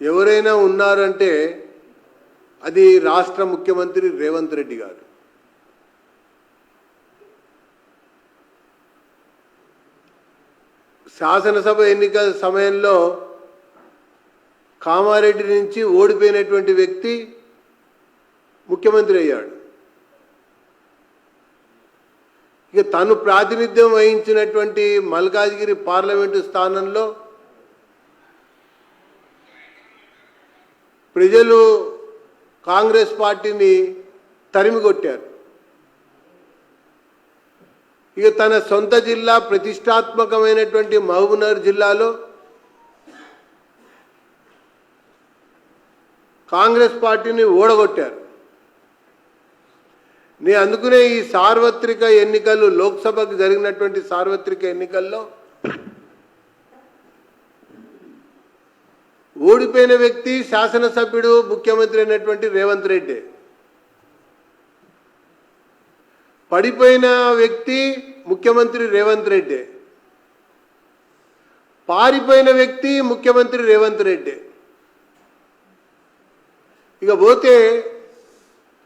ఎవరైనా ఉన్నారంటే అది రాష్ట్ర ముఖ్యమంత్రి రేవంత్ రెడ్డి గారు. శాసనసభ ఎన్నికల సమయంలో కామారెడ్డి నుంచి ఓడిపోయినటువంటి వ్యక్తి ముఖ్యమంత్రి అయ్యాడు. ఇక తను ప్రాతినిధ్యం వహించినటువంటి మల్కాజ్గిరి పార్లమెంటు స్థానంలో ప్రజలు కాంగ్రెస్ పార్టీని తరిమికొట్టారు ఇక తన సొంత జిల్లా ప్రతిష్టాత్మకమైనటువంటి మహబూబ్నగర్ జిల్లాలో కాంగ్రెస్ పార్టీని ఓడగొట్టారు. నేను అందుకునే ఈ సార్వత్రిక ఎన్నికలు లోక్సభకు జరిగినటువంటి సార్వత్రిక ఎన్నికల్లో ఓడిపోయిన వ్యక్తి శాసనసభ్యుడు ముఖ్యమంత్రి అయినటువంటి రేవంత్ రెడ్డి. పడిపోయిన వ్యక్తి ముఖ్యమంత్రి రేవంత్ రెడ్డి. పారిపోయిన వ్యక్తి ముఖ్యమంత్రి రేవంత్ రెడ్డి. ఇక పోతే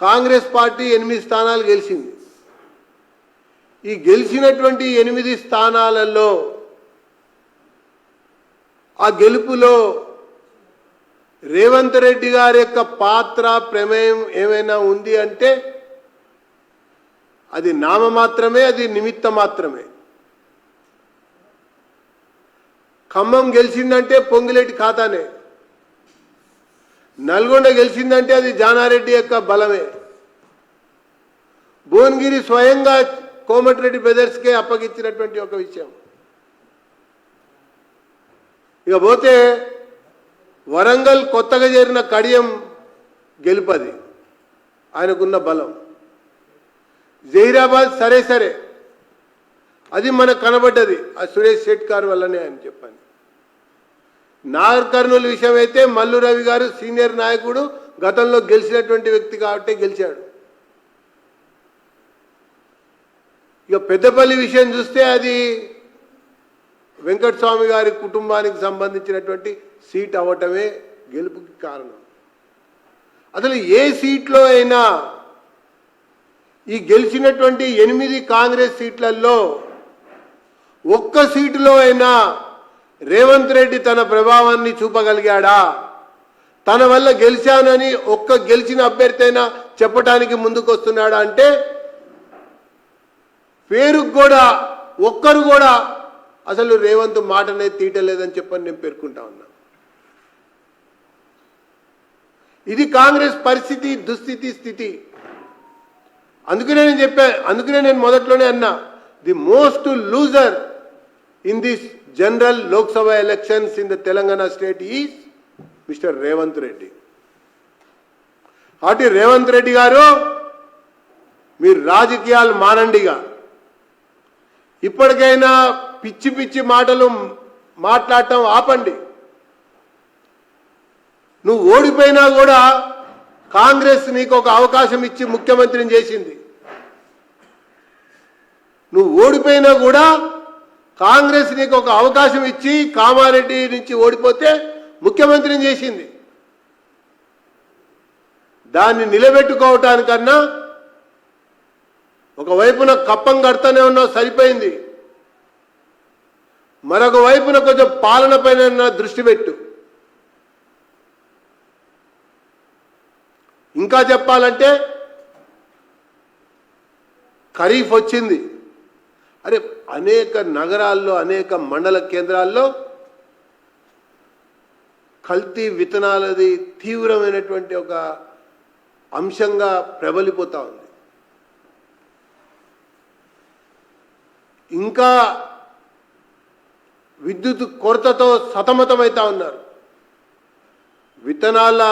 కాంగ్రెస్ పార్టీ ఎనిమిది స్థానాలు గెలిచింది. ఈ గెలిచినటువంటి ఎనిమిది స్థానాలలో ఆ గెలుపులో రేవంత్ రెడ్డి గారి యొక్క పాత్ర ప్రమేయం ఏమైనా ఉంది అంటే అది నామ మాత్రమే అది నిమిత్త మాత్రమే. ఖమ్మం గెలిచిందంటే పొంగిలేటి ఖాతానే. నల్గొండ గెలిచిందంటే అది జానారెడ్డి యొక్క బలమే. భువనగిరి స్వయంగా కోమటిరెడ్డి బ్రదర్స్కే అప్పగించినటువంటి ఒక విషయం. ఇక పోతే వరంగల్ కొత్తగా చేరిన కడియం గెలుపది. ఆయనకున్న బలం. జహీరాబాద్ సరే సరే. అది మనకు కనబడ్డది. ఆ సురేష్ షెట్కార్ వల్లనే ఆయన చెప్పాను నాగర్ కర్నూలు విషయం అయితే మల్లు రవి గారు సీనియర్ నాయకుడు గతంలో గెలిచినటువంటి వ్యక్తి కాబట్టి గెలిచాడు. ఇక పెద్దపల్లి విషయం చూస్తే అది వెంకటస్వామి గారి కుటుంబానికి సంబంధించినటువంటి సీట్ అవ్వటమే గెలుపుకి కారణం. అసలు ఏ సీట్లో అయినా ఈ గెలిచినటువంటి ఎనిమిది కాంగ్రెస్ సీట్లలో ఒక్క సీటులో అయినా రేవంత్ రెడ్డి తన ప్రభావాన్ని చూపగలిగాడా? తన వల్ల గెలిచానని ఒక్క గెలిచిన అభ్యర్థి అయినా చెప్పడానికి ముందుకొస్తున్నాడా అంటే పేరుకు కూడా ఒక్కరు కూడా అసలు రేవంత్ మాటనే తీటలేదని చెప్పని నేను పేర్కొంటా ఉన్నా. ఇది కాంగ్రెస్ పరిస్థితి దుస్థితి స్థితి. అందుకనే నేను చెప్పా అందుకనే నేను మొదట్లోనే అన్నా the most loser in this general Lok Sabha elections in the Telangana state is mister Revanth Reddy. కాబట్టి రేవంత్ రెడ్డి గారు మీరు రాజకీయాలు మానండిగా. ఇప్పటికైనా పిచ్చి పిచ్చి మాటలు మాట్లాడటం ఆపండి. నువ్వు ఓడిపోయినా కూడా కాంగ్రెస్ నీకు ఒక అవకాశం ఇచ్చి ముఖ్యమంత్రిని చేసింది. నువ్వు ఓడిపోయినా కూడా కాంగ్రెస్ నీకు ఒక అవకాశం ఇచ్చి కామారెడ్డి నుంచి ఓడిపోతే ముఖ్యమంత్రిని చేసింది. దాన్ని నిలబెట్టుకోవటానికన్నా ఒకవైపున కప్పం కడతానే ఉన్నావు సరిపోయింది. మరొక వైపున కొంచెం పాలన పైన దృష్టి పెట్టు. ఇంకా చెప్పాలంటే ఖరీఫ్ వచ్చింది. అరే అనేక నగరాల్లో అనేక మండల కేంద్రాల్లో కల్తీ విత్తనాలది తీవ్రమైనటువంటి ఒక అంశంగా ప్రబలిపోతా ఉంది. ఇంకా విద్యుత్ కొరతతో సతమతమవుతా ఉన్నారు. విత్తనాల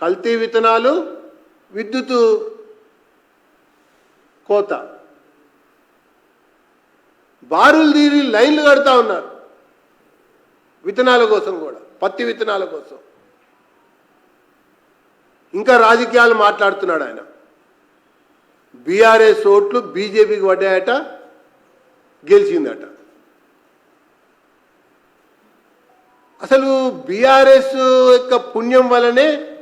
కల్తీ విత్తనాలు విద్యుత్ కోత. బారులు తీరి లైన్లు కడతా ఉన్నారు. విత్తనాల కోసం కూడా పత్తి విత్తనాల కోసం. ఇంకా రాజకీయాలు మాట్లాడుతున్నాడు ఆయన. బీఆర్ఎస్ ఓట్లు బీజేపీకి పడ్డాయట గెలిచిందట. అసలు బీఆర్ఎస్ యొక్క పుణ్యం వలనే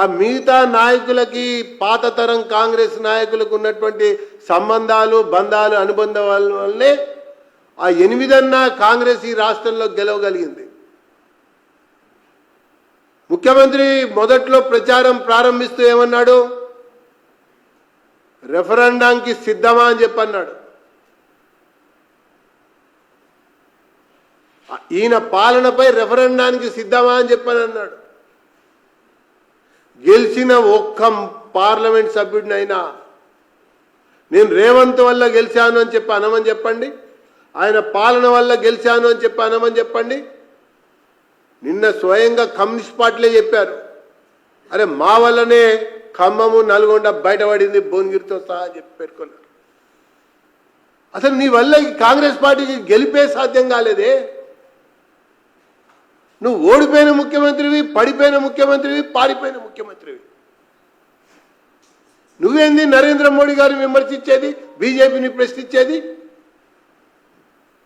ఆ మిగతా నాయకులకి పాత తరం కాంగ్రెస్ నాయకులకు ఉన్నటువంటి సంబంధాలు బంధాలు అనుబంధాల వల్లే ఆ ఎనిమిదన్నా కాంగ్రెస్ ఈ రాష్ట్రంలో గెలవగలిగింది. ముఖ్యమంత్రి మొదట్లో ప్రచారం ప్రారంభిస్తూ ఏమన్నాడు? రెఫరెండానికి సిద్ధమా అని చెప్పన్నాడు ఈయన పాలనపై రెఫరెండానికి సిద్ధమా అని చెప్పని అన్నాడు. గెలిచిన ఒక్క పార్లమెంట్ సభ్యుడినైనా నేను రేవంత్ వల్ల గెలిచాను అని చెప్పి అనమని చెప్పండి. ఆయన పాలన వల్ల గెలిచాను అని చెప్పి అనమని చెప్పండి. నిన్న స్వయంగా కమ్యూనిస్ట్ పార్టీలే చెప్పారు. అరే మా వల్లనే ఖమ్మము నల్గొండ బయటపడింది భువనగిరితో సహా చెప్పి పేర్కొన్నారు. అసలు నీ వల్ల ఈ కాంగ్రెస్ పార్టీకి గెలిపే సాధ్యం కాలేదే? నువ్వు ఓడిపోయిన ముఖ్యమంత్రివి పడిపోయిన ముఖ్యమంత్రివి పారిపోయిన ముఖ్యమంత్రివి. నువ్వేంది నరేంద్ర మోడీ గారిని విమర్శించేది బీజేపీని ప్రశ్నించేది?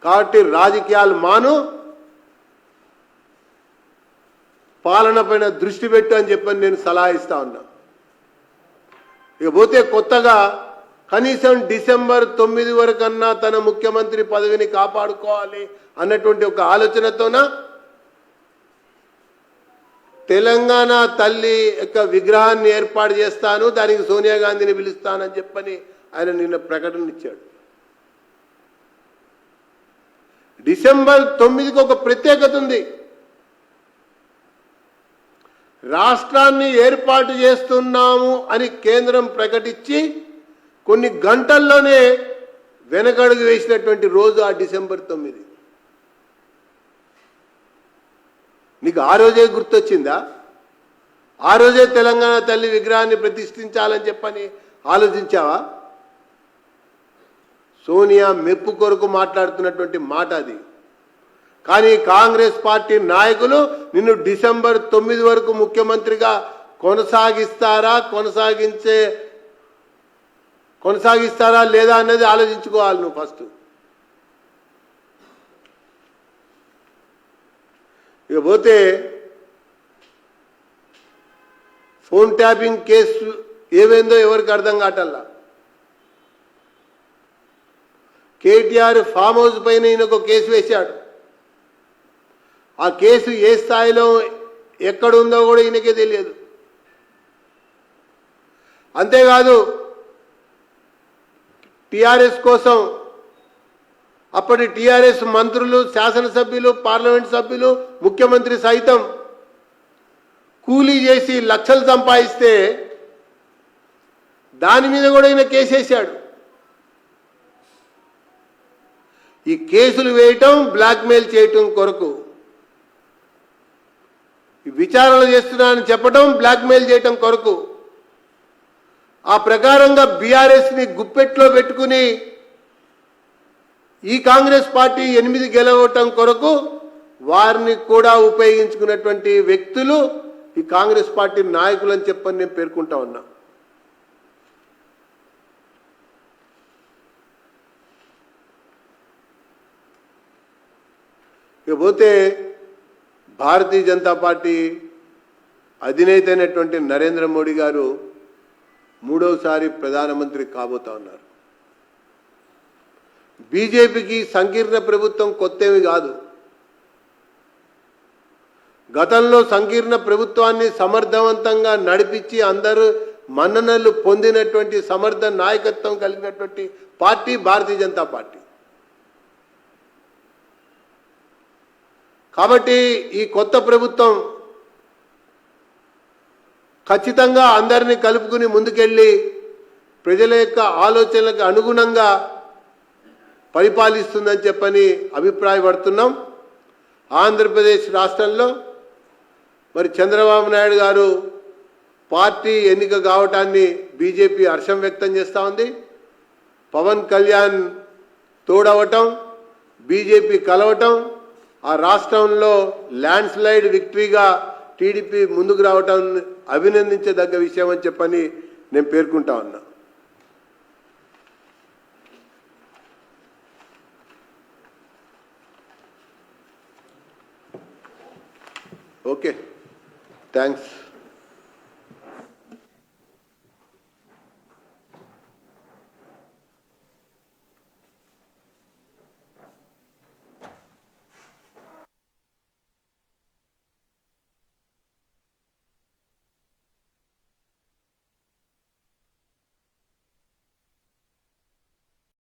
కాబట్టి రాజకీయాలు మాను పాలన పైన దృష్టి పెట్టు అని చెప్పని నేను సలహా ఇస్తా ఉన్నా. ఇక పోతే కొత్తగా కనీసం డిసెంబర్ తొమ్మిది వరకన్నా తన ముఖ్యమంత్రి పదవిని కాపాడుకోవాలి అన్నటువంటి ఒక ఆలోచనతోన తెలంగాణ తల్లి యొక్క విగ్రహాన్ని ఏర్పాటు చేస్తాను దానికి సోనియా గాంధీని పిలుస్తానని చెప్పని ఆయన నిన్న ప్రకటన ఇచ్చాడు. డిసెంబర్ తొమ్మిదికి ఒక ప్రత్యేకత ఉంది. రాష్ట్రాన్ని ఏర్పాటు చేస్తున్నాము అని కేంద్రం ప్రకటించి కొన్ని గంటల్లోనే వెనకడుగు వేసినటువంటి రోజు ఆ డిసెంబర్ తొమ్మిది. నీకు ఆ రోజే గుర్తొచ్చిందా? ఆ రోజే తెలంగాణ తల్లి విగ్రహాన్ని ప్రతిష్ఠించాలని చెప్పని ఆలోచించావా? సోనియా మెప్పు కొరకు మాట్లాడుతున్నటువంటి మాట అది. కానీ కాంగ్రెస్ పార్టీ నాయకులు నిన్ను డిసెంబర్ తొమ్మిది వరకు ముఖ్యమంత్రిగా కొనసాగిస్తారా కొనసాగించే కొనసాగిస్తారా లేదా అన్నది ఆలోచించుకోవాలి నువ్వు ఫస్ట్. ఇక పోతే ఫోన్ ట్యాపింగ్ కేసు ఏమైందో ఎవరికి అర్థం కావటల్లా కేటీఆర్ ఫామ్ హౌస్ పైన ఈయన ఒక కేసు వేశాడు. ఆ కేసు ఏ స్థాయిలో ఎక్కడుందో కూడా ఈయనకే తెలియదు. అంతేకాదు టిఆర్ఎస్ కోసం అప్పటి టీఆర్ఎస్ మంత్రులు శాసనసభ్యులు పార్లమెంట్ సభ్యులు ముఖ్యమంత్రి సైతం కూలీ చేసి లక్షలు సంపాదిస్తే దాని మీద కూడా ఈయన కేసేశాడు ఈ కేసులు వేయటం బ్లాక్మెయిల్ చేయటం కొరకు విచారణ చేస్తున్నానని చెప్పడం బ్లాక్మెయిల్ చేయటం కొరకు ఆ ప్రకారంగా బీఆర్ఎస్ని గుప్పెట్లో పెట్టుకుని ఈ కాంగ్రెస్ పార్టీ ఎనిమిది గెలవటం కొరకు వారిని కూడా ఉపయోగించుకున్నటువంటి వ్యక్తులు ఈ కాంగ్రెస్ పార్టీ నాయకులు అని చెప్పని నేను పేర్కొంటా ఉన్నా. ఇకపోతే భారతీయ జనతా పార్టీ అధినేత అయినటువంటి నరేంద్ర మోడీ గారు మూడవసారి ప్రధానమంత్రి కాబోతా ఉన్నారు. బీజేపీకి సంకీర్ణ ప్రభుత్వం కొత్తవి కాదు. గతంలో సంకీర్ణ ప్రభుత్వాన్ని సమర్థవంతంగా నడిపించి అందరూ మన్ననలు పొందినటువంటి సమర్థ నాయకత్వం కలిగినటువంటి పార్టీ భారతీయ జనతా పార్టీ. కాబట్టి ఈ కొత్త ప్రభుత్వం ఖచ్చితంగా అందరినీ కలుపుకుని ముందుకెళ్ళి ప్రజల యొక్క ఆలోచనలకు అనుగుణంగా పరిపాలిస్తుందని చెప్పని అభిప్రాయపడుతున్నాం. ఆంధ్రప్రదేశ్ రాష్ట్రంలో మరి చంద్రబాబు నాయుడు గారు పార్టీ ఎన్నిక కావటాన్ని బీజేపీ హర్షం వ్యక్తం చేస్తూ ఉంది. పవన్ కళ్యాణ్ తోడవటం బీజేపీ కలవటం ఆ రాష్ట్రంలో ల్యాండ్ స్లైడ్ విక్టరీగా టీడీపీ ముందుకు రావటం అభినందించదగ్గ విషయం అని చెప్పని నేను పేర్కొంటా ఉన్నా. Okay. Thanks.